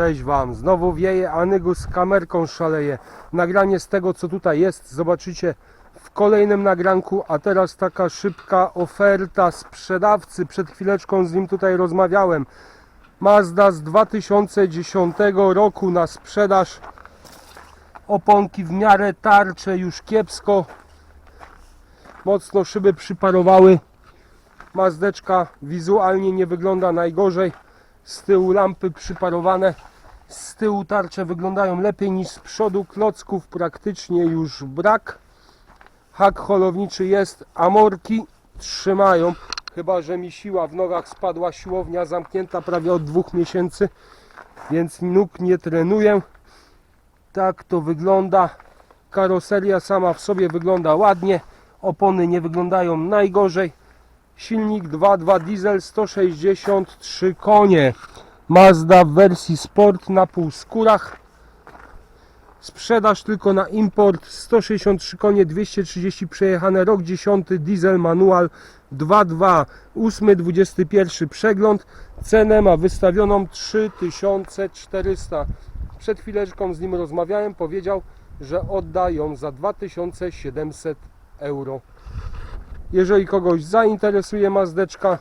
Cześć Wam, znowu wieje, a z kamerką szaleje. Nagranie z tego co tutaj jest zobaczycie w kolejnym nagranku, a teraz taka szybka oferta sprzedawcy. Przed chwileczką z nim tutaj rozmawiałem. Mazda z 2010 roku na sprzedaż. Oponki w miarę tarcze, już kiepsko. Mocno szyby przyparowały. Mazdeczka wizualnie nie wygląda najgorzej. Z tyłu lampy przyparowane. Z tyłu tarcze wyglądają lepiej niż z przodu. Klocków praktycznie już brak. Hak holowniczy jest. Amorki trzymają. Chyba, że mi siła w nogach spadła. Siłownia zamknięta prawie od dwóch miesięcy. Więc nóg nie trenuję. Tak to wygląda. Karoseria sama w sobie wygląda ładnie. Opony nie wyglądają najgorzej. Silnik 2.2 diesel 163 konie. Mazda w wersji Sport na półskórach. Sprzedaż tylko na import 163 konie, 230 przejechane, rok 10, diesel manual 2.2, 8.21 przegląd. Cenę ma wystawioną 3400. Przed chwileczką z nim rozmawiałem, powiedział, że odda ją za 2700 euro. Jeżeli kogoś zainteresuje Mazdeczka,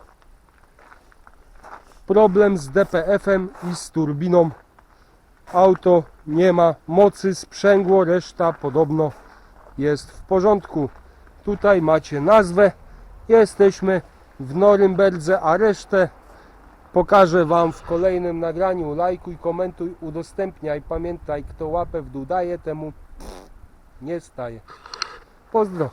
problem z DPF-em i z turbiną. Auto nie ma mocy, sprzęgło, reszta podobno jest w porządku. Tutaj macie nazwę. Jesteśmy w Norymberdze, a resztę pokażę Wam w kolejnym nagraniu. Lajkuj, komentuj, udostępniaj. Pamiętaj, kto łapę w dół daje, temu nie staje. Pozdro.